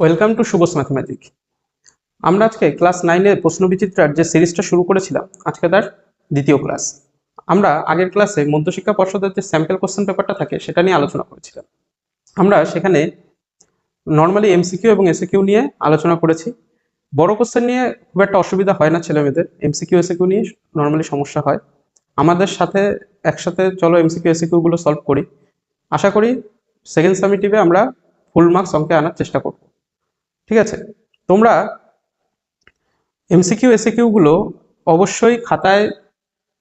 Welcome to শুভস mathematic আমরা আজকে class নাইনের প্রশ্নবিচিত্রার যে সিরিজটা শুরু করেছিলাম, আজকে তার দ্বিতীয় ক্লাস আমরা আগের ক্লাসে মধ্যশিক্ষা পর্ষদের যে স্যাম্পল কোশ্চেন পেপারটা থাকে, সেটা নিয়ে আলোচনা করেছিলাম। আমরা সেখানে নর্মালি এমসিকিউ এবং এসিকিউ নিয়ে আলোচনা করেছি। বড় কোশ্চেন নিয়ে খুব একটা অসুবিধা হয় না ছেলেমেয়েদের। এমসিকিউ এসিকিউ নিয়ে নর্মালি সমস্যা হয়। আমাদের সাথে একসাথে চলো এমসিকিউ এসিকিউ গুলো সলভ করি। আশা করি সেকেন্ড সামিটিভে আমরা ফুল মার্কস অঙ্কে আনার চেষ্টা করব। ঠিক আছে? তোমরা এমসিকিউ এসিকিউ গুলো অবশ্যই খাতায়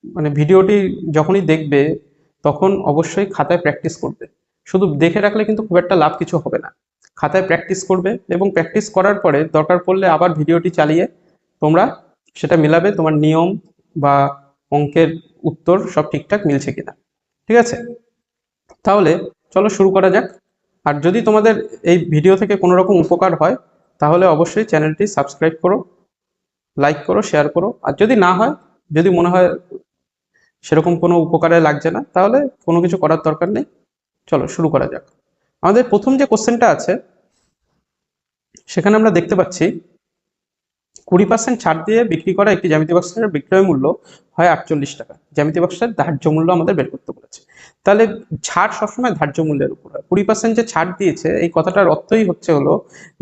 মানে ভিডিওটি যখনই দেখবে, তখন অবশ্যই খাতায় প্র্যাকটিস করবে। শুধু দেখে রাখলে কিন্তু খুব একটা লাভ কিছু হবে না। খাতায় প্র্যাকটিস করবে এবং প্র্যাকটিস করার পরে দরকার পড়লে আবার ভিডিওটি চালিয়ে তোমরা সেটা মিলাবে, তোমার নিয়ম বা অঙ্কের উত্তর সব ঠিকঠাক মিলছে কিনা। ঠিক আছে? তাহলে চলো শুরু করা যাক। আর যদি তোমাদের এই ভিডিও থেকে কোনো রকম উপকার হয় তাহলে অবশ্যই চ্যানেলটি সাবস্ক্রাইব করো, লাইক করো, শেয়ার করো। আর যদি না হয়, যদি মনে হয় সেরকম কোনো উপকারে লাগছে না, তাহলে কোনো কিছু করার দরকার নেই। চলো শুরু করা যাক। আমাদের প্রথম যে কোশ্চেনটা আছে, সেখানে আমরা দেখতে পাচ্ছি, কুড়ি পার্সেন্ট ছাড় দিয়ে বিক্রি করা একটি জ্যামিতি বাক্সের বিক্রয় মূল্য হয় আটচল্লিশ টাকা। জ্যামিতি বাক্সের ধার্য মূল্য আমাদের বের করতে বলেছে। তাহলে ছাড় সবসময় ধার্য মূল্যের উপর কুড়ি পার্সেন্ট যে ছাড় দিয়েছে, এই কথাটার অর্থই হচ্ছে হলো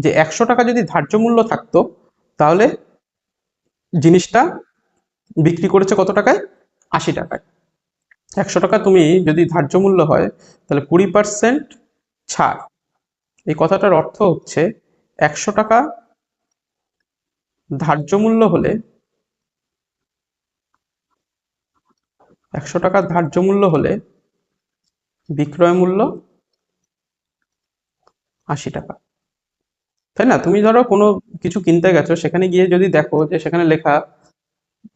যে একশো টাকা যদি ধার্য মূল্য থাকতো, তাহলে জিনিসটা বিক্রি করেছে কত টাকায়? আশি টাকায়। একশো টাকা তুমি যদি ধার্য মূল্য হয়, তাহলে কুড়ি পার্সেন্ট ছাড়। এই কথাটার অর্থ হচ্ছে একশো টাকা ধার্য মূল্য হলে একশো টাকা ধার্য মূল্য হলে বিক্রয় মূল্য আশি টাকা। তাই না? তুমি ধরো কোনো কিছু কিনতে গেছো, সেখানে গিয়ে যদি দেখো যে সেখানে লেখা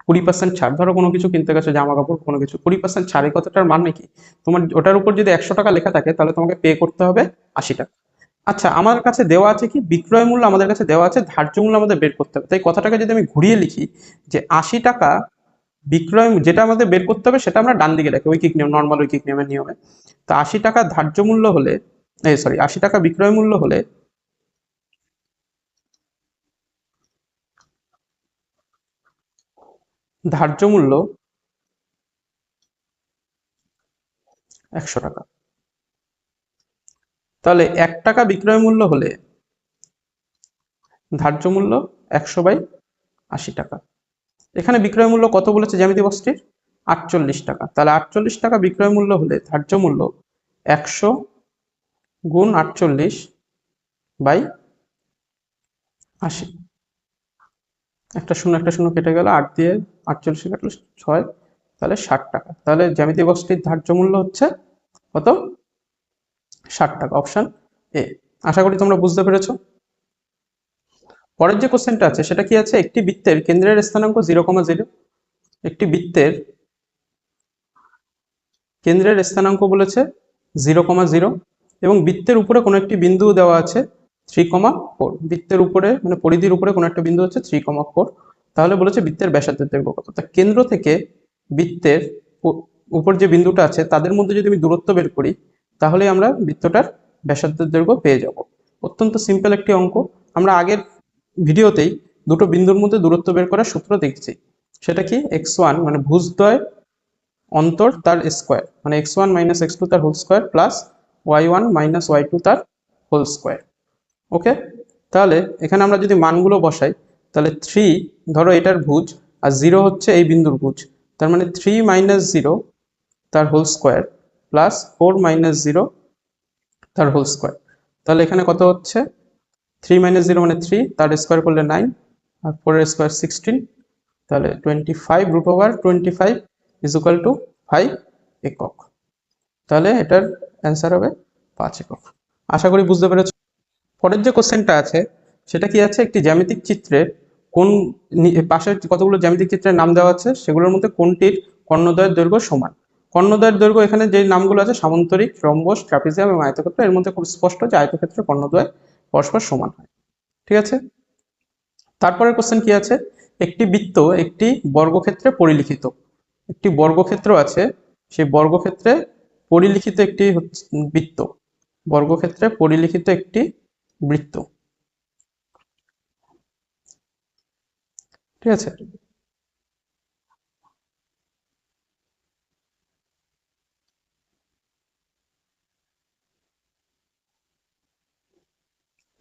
কুড়ি পার্সেন্ট ছাড়, ধরো কোনো কিছু কিনতে গেছো জামা কাপড় কোনো কিছু, কুড়ি পার্সেন্ট ছাড়, এই কথাটার মানে কি? তোমার ওটার উপর যদি একশো টাকা লেখা থাকে, তাহলে তোমাকে পে করতে হবে আশি টাকা। আচ্ছা আমার কাছে দেওয়া আছে কি? বিক্রয় মূল্য আমাদের কাছে দেওয়া আছে, ধার্য মূল্য আমাদের বের করতে হবে। তাই কথাটাকে যদি আমি ঘুরিয়ে লিখি যে আশি টাকা বিক্রয় যেটা আমাদের বের করতে হবে সেটা আমরা ডান দিকে রাখি, ঐকিক নিয়ম নর্মাল ঐকিক নিয়মের নিয়মে। তো আশি টাকা ধার্য মূল্য হলে সরি আশি টাকা বিক্রয় মূল্য হলে ধার্য মূল্য একশো টাকা। তাহলে এক টাকা বিক্রয় মূল্য হলে ধার্য মূল্য একশো বাই আশি টাকা। এখানে বিক্রয় মূল্য কত বলেছে জ্যামিতি বক্সটির আটচল্লিশ টাকা। তাহলে আটচল্লিশ টাকা বিক্রয় মূল্য হলে ধার্য মূল্য একশো গুণ আটচল্লিশ বাই আশি। একটা শূন্য একটা শূন্য কেটে গেল, আট দিয়ে আটচল্লিশ কাটলো ছয়, তাহলে ষাট টাকা। তাহলে জ্যামিতি বক্সটির ধার্য মূল্য হচ্ছে কত? ষাট টাকা অপশন এ আশা করি তোমরা বুঝতে পেরেছ। পরের যে কোশ্চেনটা আছে, সেটা কি আছে? একটি বৃত্তের কেন্দ্রের স্থানাঙ্ক জিরো কমা জিরো। একটি বৃত্তের কেন্দ্রের স্থানাঙ্ক বলেছে জিরো কমা জিরো এবং বৃত্তের উপরে কোনো একটি বিন্দু দেওয়া আছে থ্রি কমা ফোর। বৃত্তের উপরে মানে পরিধির উপরে কোনো একটা বিন্দু হচ্ছে থ্রি কমা ফোর। তাহলে বলেছে বৃত্তের ব্যাসার্ধের দৈর্ঘ্য কত? তা কেন্দ্র থেকে বৃত্তের উপর যে বিন্দুটা আছে, তাদের মধ্যে যদি আমি দূরত্ব বের করি, তাহলে আমরা বৃত্তটার ব্যাসার্ধের দৈর্ঘ্য পেয়ে যাব। অত্যন্ত সিম্পল একটি অঙ্ক। আমরা আগের ভিডিওতেই দুটো বিন্দুর মধ্যে দূরত্ব বের করার সূত্র দেখছি। সেটা কি? এক্স ওয়ান মানে ভুজদ্বয় অন্তর তার স্কোয়ার মানে x one minus x two তার whole square plus y one minus y two তার হোল স্কোয়ার ওকে তাহলে এখানে আমরা যদি মানগুলো বসাই, তাহলে থ্রি ধরো এটার ভুজ, আর জিরো হচ্ছে এই বিন্দুর ভুজ। তার মানে থ্রি মাইনাস জিরো তার whole square plus four minus zero তার হোল স্কোয়ার তাহলে এখানে কত হচ্ছে? থ্রি মাইনাস জিরো মানে থ্রি তার স্কোয়ার করলে নাইন আর ফোরের স্কোয়ার সিক্সটিন তাহলে twenty five root over twenty five is equal to five একক। তাহলে এটার অ্যান্সার হবে পাঁচ একক। আশা করি বুঝতে পেরেছ পরের যে কোশ্চেনটা আছে, সেটা কি আছে? একটি জ্যামিতিক চিত্রের কোন পাশে কতগুলো জ্যামিতিক চিত্রের নাম দেওয়া আছে? সেগুলোর মধ্যে কোনটির কর্ণদ্বয়ের দৈর্ঘ্য সমান? কর্ণদ্বয়ের দৈর্ঘ্য এখানে যে নামগুলো আছে, সামন্তরিক, রম্বস, ট্রাপিজিয়াম এবং আয়তক্ষেত্র, এর মধ্যে খুব স্পষ্ট যে আয়তক্ষেত্রে কর্ণদ্বয় পরস্পর সমান হয়। ঠিক আছে? তারপরের কোশ্চেন কি আছে? একটি বৃত্ত একটি বর্গক্ষেত্রে পরিলিখিত। একটি বর্গক্ষেত্র আছে, সেই বর্গক্ষেত্রে পরিলিখিত একটি বৃত্ত। বর্গক্ষেত্রে পরিলিখিত একটি বৃত্ত। ঠিক আছে?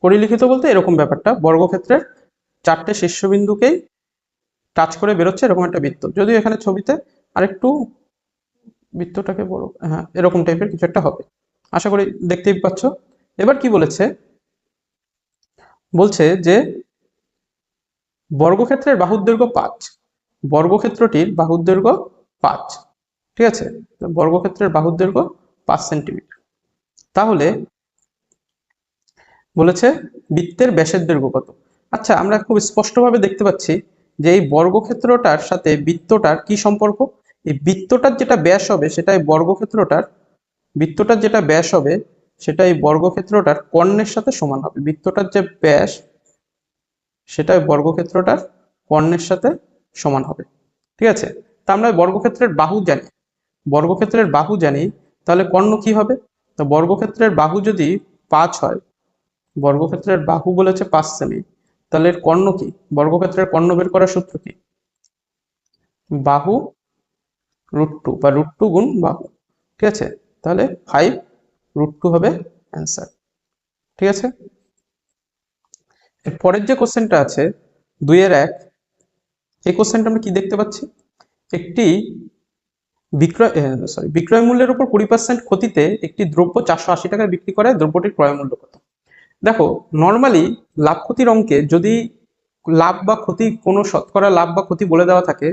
পরিলিখিত বলতে এরকম ব্যাপারটা। বর্গক্ষেত্রের চারটে শীর্ষবিন্দুকেই টাচ করে বেরোচ্ছে এরকম একটা বৃত্ত। যদিও এখানে ছবিতে আরেকটু বৃত্তটাকে বড় হ্যাঁ এরকম টাইপের কিছু একটা হবে। আশা করি দেখতেই পাচ্ছ। এবার কি বলেছে? বলছে যে বর্গক্ষেত্রের বাহুর দৈর্ঘ্য পাঁচ। বর্গক্ষেত্রটির বাহুর দৈর্ঘ্য পাঁচ। ঠিক আছে? বর্গক্ষেত্রের বাহুর দৈর্ঘ্য পাঁচ সেন্টিমিটার। তাহলে বলেছে বৃত্তের ব্যাসের দৈর্ঘ্য কত? আচ্ছা আমরা খুব স্পষ্টভাবে দেখতে পাচ্ছি যে এই বর্গক্ষেত্রটার সাথে বৃত্তটার কি সম্পর্ক? এই বৃত্তটার যেটা ব্যাস হবে সেটা এই বর্গক্ষেত্রটার, বৃত্তটার যেটা ব্যাস হবে সেটা এই বর্গক্ষেত্রটার কর্ণের সাথে সমান হবে। বৃত্তটার যে ব্যাস সেটা বর্গক্ষেত্রটার কর্ণের সাথে সমান হবে। ঠিক আছে? তা আমরা বর্গক্ষেত্রের বাহু জানি। বর্গক্ষেত্রের বাহু জানি, তাহলে কর্ণ কি হবে? তো বর্গক্ষেত্রের বাহু যদি পাঁচ হয় বর্গক্ষেত্রের বাহু বলেছে পাঁচ সেমি তাহলে এর কর্ণ কি? বর্গক্ষেত্রের কর্ণ বের করার সূত্র কি? বাহু রুট টু বা রুট টু গুণ বাহু। ঠিক আছে? তাহলে ফাইভ রুট টু হবে অ্যান্সার। ঠিক আছে? পরের যে কোশ্চেনটা আছে, দুইয়ের এক, এই কোশ্চেনটা আমরা কি দেখতে পাচ্ছি? একটি বিক্রয় সরি বিক্রয় মূল্যের উপর কুড়ি পার্সেন্ট ক্ষতিতে একটি দ্রব্য চারশো আশি টাকায় বিক্রি করে দ্রব্যটির ক্রয় মূল্য কত? দেখো নর্মালি লাভ ক্ষতির অঙ্কে যদি লাভ বা ক্ষতি কোনো শতকরা লাভ বা ক্ষতি বলে দেওয়া থাকে,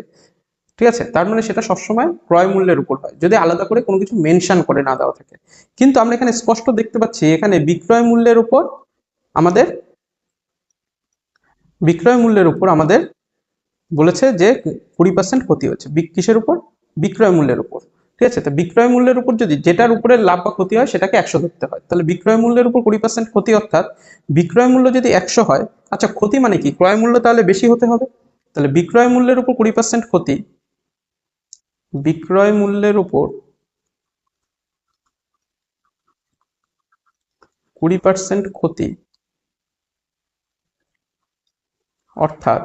ঠিক আছে? তার মানে সেটা সবসময় ক্রয় মূল্যের উপর হয়। যদি আলাদা করে কোনো কিছু মেনশন করে না দেওয়া থাকে। কিন্তু আমরা এখানে স্পষ্ট দেখতে পাচ্ছি, এখানে বিক্রয় মূল্যের উপর আমাদের, বিক্রয় মূল্যের উপর আমাদের বলেছে যে কুড়ি পার্সেন্ট ক্ষতি হচ্ছে। কিসের উপর? বিক্রয় মূল্যের উপর। ঠিক আছে, তো বিক্রয় মূল্যের উপর যদি যেটার উপরে লাভ বা ক্ষতি হয় সেটাকে একশো ধরতে হয়। তাহলে বিক্রয় মূল্যের উপর কুড়ি পার্সেন্ট ক্ষতি অর্থাৎ বিক্রয় মূল্য যদি একশো হয় আচ্ছা ক্ষতি মানে কি? ক্রয় মূল্য তাহলে বেশি হতে হবে? তাহলে বিক্রয় মূল্যের উপর কুড়ি পার্সেন্ট ক্ষতি, বিক্রয় মূল্যের উপর কুড়ি পার্সেন্ট ক্ষতি অর্থাৎ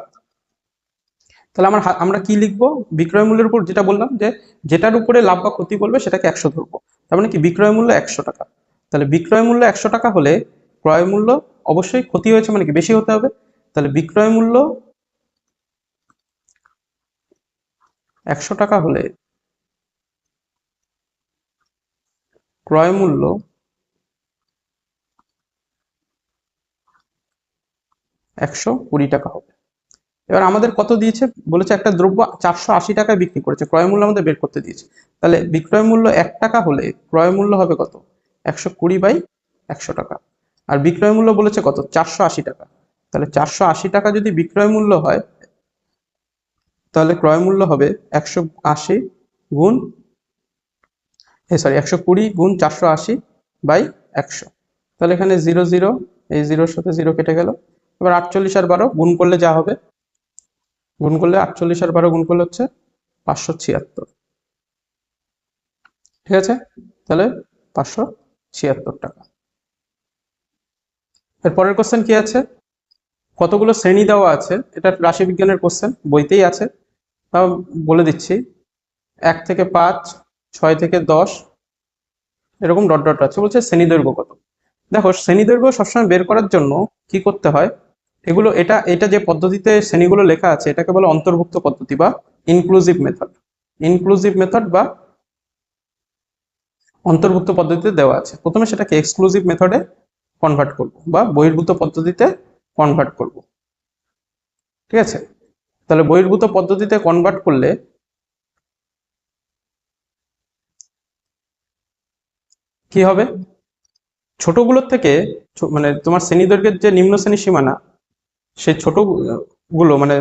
তাহলে আমার আমরা কি লিখব? বিক্রয় মূল্যের উপর যেটা বললাম যে যেটার উপরে লাভ বা ক্ষতি বলবে সেটাকে একশো ধরবো। তার মানে কি? বিক্রয় মূল্য একশো টাকা। তাহলে বিক্রয় মূল্য একশো টাকা হলে ক্রয় মূল্য অবশ্যই ক্ষতি হয়েছে মানে কি? বেশি হতে হবে। তাহলে বিক্রয় মূল্য একশো টাকা হলে ক্রয় মূল্য একশো কুড়ি টাকা হবে। এবার আমাদের কত দিয়েছে? বলেছে একটা দ্রব্য চারশো আশি টাকায় বিক্রি করেছে, ক্রয় মূল্য আমাদের বের করতে দিয়েছে। তাহলে বিক্রয় মূল্য এক টাকা হলে ক্রয় মূল্য হবে কত? একশো কুড়ি বাই একশো টাকা। আর বিক্রয় মূল্য বলেছে কত? চারশো আশি টাকা। তাহলে চারশো আশি টাকা যদি বিক্রয় মূল্য হয়, তাহলে ক্রয় মূল্য হবে একশো আশি গুণ সরি একশো কুড়ি গুণ চারশো আশি বাই একশো। তাহলে এখানে জিরো জিরো, এই জিরোর সাথে জিরো কেটে গেল। এবার আটচল্লিশ আর বারো গুণ করলে যা হবে? গুণ করলে আটচল্লিশ আর বারো গুণ করলে হচ্ছে পাঁচশো ছিয়াত্তর। ঠিক আছে? তাহলে পাঁচশো ছিয়াত্তর টাকা। এর পরের কোশ্চেন কি আছে? কতগুলো শ্রেণি দেওয়া আছে? এটা রাশি বিজ্ঞানের কোশ্চেন বইতেই আছে। তাও বলে দিচ্ছি। এক থেকে পাঁচ, ছয় থেকে দশ, এরকম ডট ডট আছে। বলছে শ্রেণি দৈর্ঘ্য কত? দেখো শ্রেণি দৈর্ঘ্য সবসময় বের করার জন্য কি করতে হয়? এগুলো এটা এটা যে পদ্ধতিতে শ্রেণীগুলো লেখা আছে, এটাকে বলে অন্তর্ভুক্ত পদ্ধতি বা ইনক্লুসিভ মেথড ইনক্লুসিভ মেথড বা অন্তর্ভুক্ত পদ্ধতিতে দেওয়া আছে। প্রথমে সেটাকে এক্সক্লুসিভ মেথডে কনভার্ট করব বা বহির্ভূত পদ্ধতিতে কনভার্ট করব। ঠিক আছে? তাহলে বহির্ভূত পদ্ধতিতে কনভার্ট করলে কি হবে? ছোটগুলোর থেকে মানে তোমার শ্রেণি দৈর্ঘ্যের যে নিম্ন শ্রেণি সীমানা সেই ছোটগুলো মানে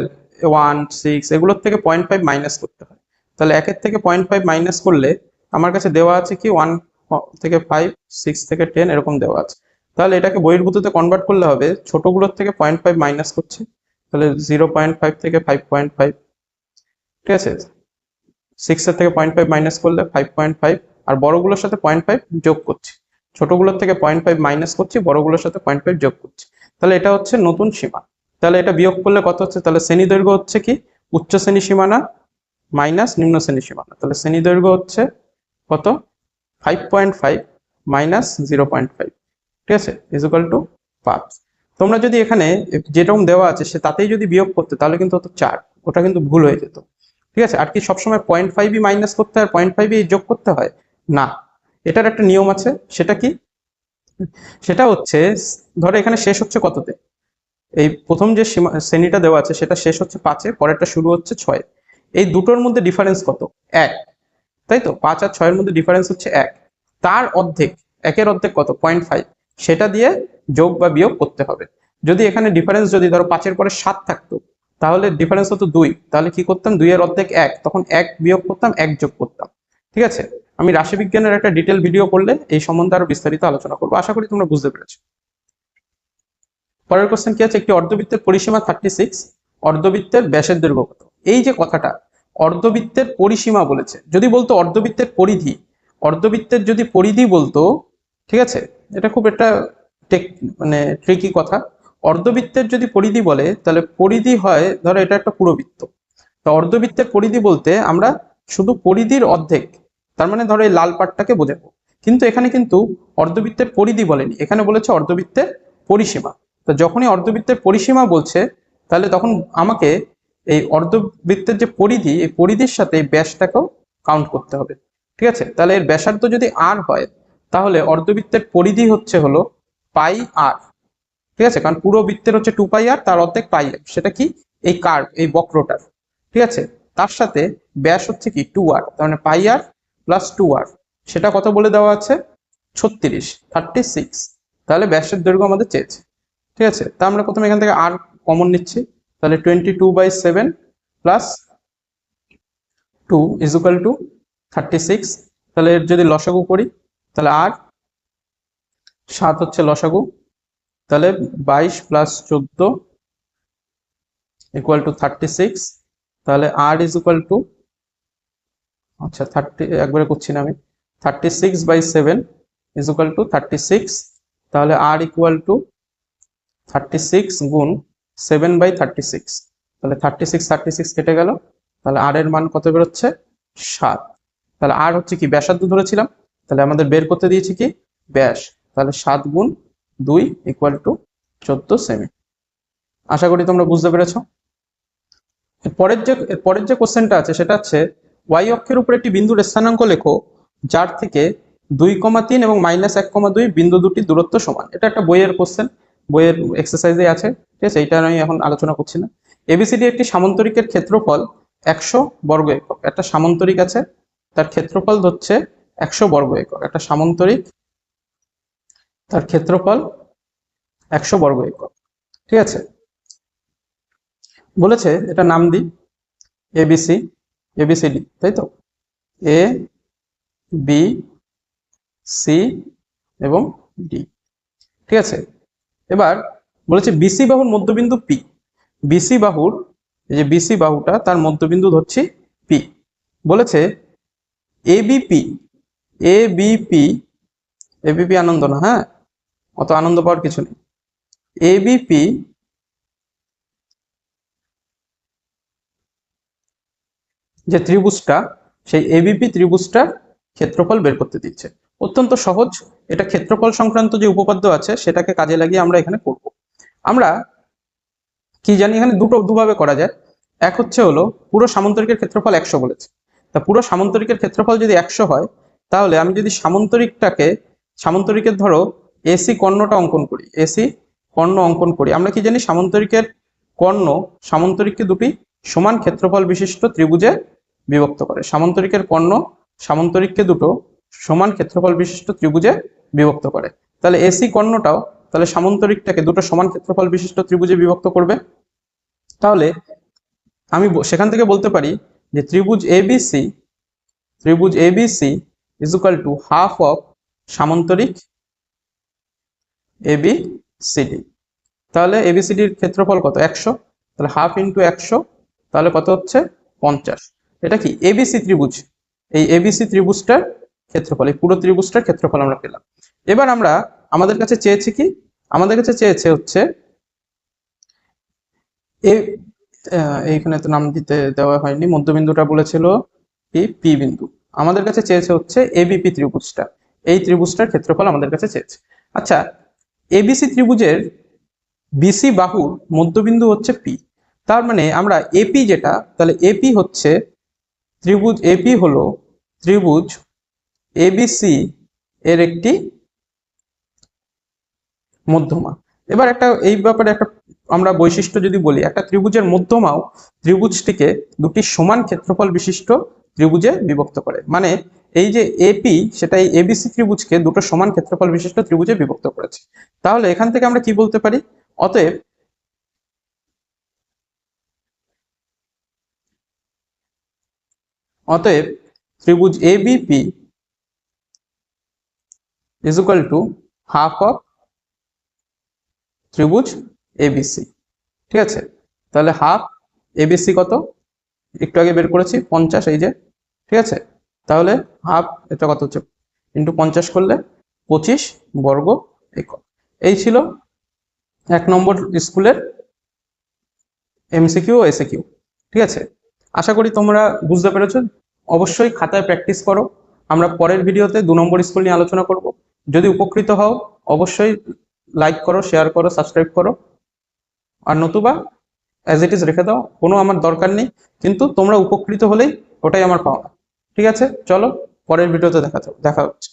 ওয়ান সিক্স এগুলোর থেকে পয়েন্ট ফাইভ মাইনাস করতে হয়। তাহলে একের থেকে পয়েন্ট ফাইভ মাইনাস করলে আমার কাছে দেওয়া আছে কি ওয়ান থেকে ফাইভ সিক্স থেকে টেন এরকম দেওয়া আছে। তাহলে এটাকে বহির্ভূততে কনভার্ট করলে হবে, ছোটগুলোর থেকে পয়েন্ট ফাইভ মাইনাস করছে। তাহলে জিরো পয়েন্ট ফাইভ থেকে ফাইভ পয়েন্ট ফাইভ ঠিক আছে? সিক্সের থেকে পয়েন্ট ফাইভ মাইনাস করলে ফাইভ পয়েন্ট ফাইভ আর বড়গুলোর সাথে পয়েন্ট ফাইভ যোগ করছি। ছোটগুলোর থেকে পয়েন্ট ফাইভ মাইনাস করছি, বড়গুলোর সাথে পয়েন্ট ফাইভ যোগ করছি। তাহলে এটা হচ্ছে নতুন সীমা। তাহলে এটা বিয়োগ করলে কত হচ্ছে? তাহলে শ্রেণি দৈর্ঘ্য হচ্ছে কি? উচ্চ শ্রেণি সীমানা মাইনাস নিম্ন শ্রেণি সীমানা। তাহলে শ্রেণি দৈর্ঘ্য হচ্ছে কত? Five point five minus zero point five ঠিক আছে? ইজুকাল টু পাঁচ। তোমরা যদি এখানে যেরকম দেওয়া আছে, সে তাতেই যদি বিয়োগ করতে, তাহলে কিন্তু হতো চার। ওটা কিন্তু ভুল হয়ে যেত। ঠিক আছে? আর কি সবসময় পয়েন্ট ফাইভই মাইনাস করতে হয় পয়েন্ট ফাইভই যোগ করতে হয়? না। এটার একটা নিয়ম আছে। সেটা কি? সেটা হচ্ছে, ধরো এখানে শেষ হচ্ছে কততে? এই প্রথম যে শ্রেণীটা দেওয়া আছে সেটা শেষ হচ্ছে পাঁচে, পরেরটা শুরু হচ্ছে ছয়। এই দুটোর মধ্যে ডিফারেন্স কত? এক। তাই তো? পাঁচ আর ছয়ের মধ্যে ডিফারেন্স হচ্ছে এক। তার অর্ধেক, একের অর্ধেক কত? পয়েন্ট ফাইভ সেটা দিয়ে যোগ বা বিয়োগ করতে হবে। যদি এখানে ডিফারেন্স যদি ধরো পাঁচের পরে সাত থাকতো, তাহলে ডিফারেন্স হতো দুই। তাহলে কি করতাম? দুইয়ের অর্ধেক এক। তখন এক বিয়োগ করতাম, এক যোগ করতাম। ঠিক আছে? আমি রাশিবিজ্ঞানের একটা ডিটেল ভিডিও করলে এই সম্বন্ধে আরও বিস্তারিত আলোচনা করব। আশা করি তোমরা বুঝতে পেরেছ। পরের কোশ্চেন কি আছে একটি অর্ধবৃত্তের পরিসীমা থার্টি সিক্স অর্ধবৃত্তের ব্যাসের দৈর্ঘ্য কত? এই যে কথাটা, অর্ধবৃত্তের পরিসীমা বলেছে। যদি বলতো অর্ধবৃত্তের পরিধি, অর্ধবৃত্তের যদি পরিধি বলতো, ঠিক আছে? এটা খুব একটা মানে ট্রিকি কথা। অর্ধবৃত্তের যদি পরিধি বলে, তাহলে পরিধি হয়, ধরো এটা একটা পুরোবৃত্ত। তো অর্ধবৃত্তের পরিধি বলতে আমরা শুধু পরিধির অর্ধেক, তার মানে ধরো এই লাল পাটটাকে বোঝাবো। কিন্তু এখানে কিন্তু অর্ধবৃত্তের পরিধি বলেনি। এখানে বলেছে অর্ধবৃত্তের পরিসীমা। তো যখনই অর্ধবৃত্তের পরিসীমা বলছে, তাহলে তখন আমাকে এই অর্ধবৃত্তের যে পরিধি, এই পরিধির সাথে ব্যাসটাকেও কাউন্ট করতে হবে। ঠিক আছে? তাহলে এর ব্যাসার্ধ যদি আর হয়, তাহলে অর্ধবৃত্তের পরিধি হচ্ছে হলো পাই আর ঠিক আছে? কারণ পুরো বৃত্তের হচ্ছে টু পাই আর তার অর্ধেক পাই আর সেটা কি? এই কার্ভ এই বক্রটার। ঠিক আছে? তার সাথে ব্যাস হচ্ছে কি? টু আর তার মানে পাই আর প্লাস টু আর সেটা কত বলে দেওয়া আছে? ছত্রিশ থার্টি সিক্স তাহলে ব্যাসের দৈর্ঘ্য আমাদের চেয়েছে। ঠিক আছে? তা আমরা প্রথমে এখান থেকে আর কমন নিচ্ছি। তাহলে twenty two by seven plus two is equal to thirty six তাহলে যদি লসাগু করি, তাহলে আর সাত হচ্ছে লসাগু। তাহলে বাইশ প্লাস চোদ্দ ইকুয়াল টু থার্টি সিক্স তাহলে আর ইজ ইকুয়াল টু আচ্ছা থার্টি একবারে করছি না আমি। Thirty six by seven is equal to thirty six তাহলে r equal to thirty six গুণ সেভেন বাই থার্টি সিক্স তাহলে থার্টি সিক্স থার্টি সিক্স কেটে গেল। তাহলে আর এর মান কত বেরোচ্ছে? সাত। তাহলে আর হচ্ছে কি? ব্যাসার্ধ ধরেছিলাম। তাহলে আমাদের বের করতে দিয়েছি কি? ব্যাস। তাহলে সাত গুণ দুই ইকুয়াল টু চোদ্দ সেমি আশা করি তোমরা বুঝতে পেরেছ। পরের যে পরের যে কোশ্চেনটা আছে, সেটা হচ্ছে ওয়াই অক্ষের উপর একটি বিন্দুর স্থানাঙ্ক লেখো, যার থেকে দুই কমা তিন এবং মাইনাস এক কমা দুই বিন্দু দুটি দূরত্ব সমান। এটা একটা বইয়ের কোশ্চেন। বইয়ের এক্সারসাইজে আছে, ঠিক আছে? এইটা আমি এখন আলোচনা করছি না। এবিসিডি একটি সামান্তরিকের ক্ষেত্রফল একশো বর্গ একক। একটা সামান্তরিক আছে, তার ক্ষেত্রফল ধরছে একশো বর্গ একক। একটা সামান্তরিক, তার ক্ষেত্রফল একশো বর্গ একক। ঠিক আছে? বলেছে, এটা নাম দিই এবিসি এবিসিডি তাই তো? এ বি সি এবং ডি ঠিক আছে? এবার বলেছে বিসি বাহুর মধ্যবিন্দু পি বিসি বাহুর যে বিসি বাহুটা, তার মধ্যবিন্দু ধরছি পি বলেছে ABP A BP ABP Ananda না হ্যাঁ? অত আনন্দ পাওয়ার কিছু নেই। এবিপি যে ত্রিভুজটা, সেই এবিপি ত্রিভুজটার ক্ষেত্রফল বের করতে দিচ্ছে। অত্যন্ত সহজ এটা ক্ষেত্রফল সংক্রান্ত যে উপপাদ্য আছে, সেটাকে কাজে লাগিয়ে আমরা এখানে করব। আমরা কি জানি, এখানে দুটো, দুভাবে করা যায়। এক হচ্ছে হলো, পুরো সামন্তরিকের ক্ষেত্রফল একশো বলেছে। তা পুরো সামান্তরিকের ক্ষেত্রফল যদি একশো হয়, তাহলে আমি যদি সামন্তরিকটাকে, সামন্তরিকের ধরো, এসি কর্ণটা অঙ্কন করি, এসি কর্ণ অঙ্কন করি, আমরা কি জানি সামন্তরিকের কর্ণ সামন্তরিককে দুটি সমান ক্ষেত্রফল বিশিষ্ট ত্রিভুজে বিভক্ত করে। সামান্তরিকের কর্ণ সামন্তরিককে দুটো সমান ক্ষেত্রফল বিশিষ্ট ত্রিভুজে বিভক্ত করে। তাহলে এসি কর্ণটাও, তাহলে সামান্তরিকটাকে দুটো সমান ক্ষেত্রফল বিশিষ্ট ত্রিভুজে বিভক্ত করবে। তাহলে আমি সেখান থেকে বলতে পারি যে ত্রিভুজ এবিসি ত্রিভুজ ABC is equal to half of সামান্তরিক AB CD তাহলে এবিসিডির ক্ষেত্রফল কত? একশো। তাহলে হাফ ইন্টু একশো, তাহলে কত হচ্ছে? পঞ্চাশ। এটা কি? এবিসি ত্রিভুজ। এই এবিসি ত্রিভুজটার ক্ষেত্রফল, এই পুরো ত্রিভুজটার ক্ষেত্রফল আমরা পেলাম। এবার আমরা আমাদের কাছে চেয়েছি কি? আমাদের কাছে চেয়েছে হচ্ছে এইখানে তো নাম দিতে দেওয়া হয়নি, মধ্যবিন্দুটা বলেছিল কি? পি বিন্দু। আমাদের কাছে চেয়েছে হচ্ছে এবিপি ত্রিভুজটা। এই ত্রিভুজটার ক্ষেত্রফল আমাদের কাছে চেয়েছে। আচ্ছা এবিসি ত্রিভুজের বিসি বাহুর মধ্যবিন্দু হচ্ছে পি তার মানে আমরা এপি যেটা, তাহলে এপি হচ্ছে ত্রিভুজ এপি হলো ত্রিভুজ এবিসি এর একটি মধ্যমা। এবার একটা, এই ব্যাপারে একটা আমরা বৈশিষ্ট্য যদি বলি, একটা ত্রিভুজের মধ্যমাও ত্রিভুজটিকে দুটি সমান ক্ষেত্রফল বিশিষ্ট ত্রিভুজে বিভক্ত করে। মানে এই যে এপি সেটা এই এবিসি ত্রিভুজকে দুটো সমান ক্ষেত্রফল বিশিষ্ট ত্রিভুজে বিভক্ত করেছে। তাহলে এখান থেকে আমরা কি বলতে পারি? অতএব অতএব ত্রিভুজ ABP is equal to half of ত্রিভুজ এবিসি ঠিক আছে? তাহলে হাফ এবিসি কত? একটু আগে বের করেছি, পঞ্চাশ, এই যে। ঠিক আছে? তাহলে হাফ এটা কত হচ্ছে? ইন্টু পঞ্চাশ করলে পঁচিশ বর্গ একক। এই ছিল এক নম্বর স্কুলের এমসিকিউ ও এসিকিউ ঠিক আছে? আশা করি তোমরা বুঝতে পেরেছ। অবশ্যই খাতায় প্র্যাকটিস করো। আমরা পরের ভিডিওতে দু নম্বর স্কুল নিয়ে আলোচনা করব। যদি উপকৃত হও, অবশ্যই লাইক করো শেয়ার করো সাবস্ক্রাইব করো। আর নতুবা অ্যাজ ইট ইজ রেখে দাও। কোনো আমার দরকার নেই, কিন্তু তোমরা উপকৃত হলেই ওটাই আমার পাওয়া ঠিক আছে? চলো, পরের ভিডিওতে দেখা দেখা হচ্ছে।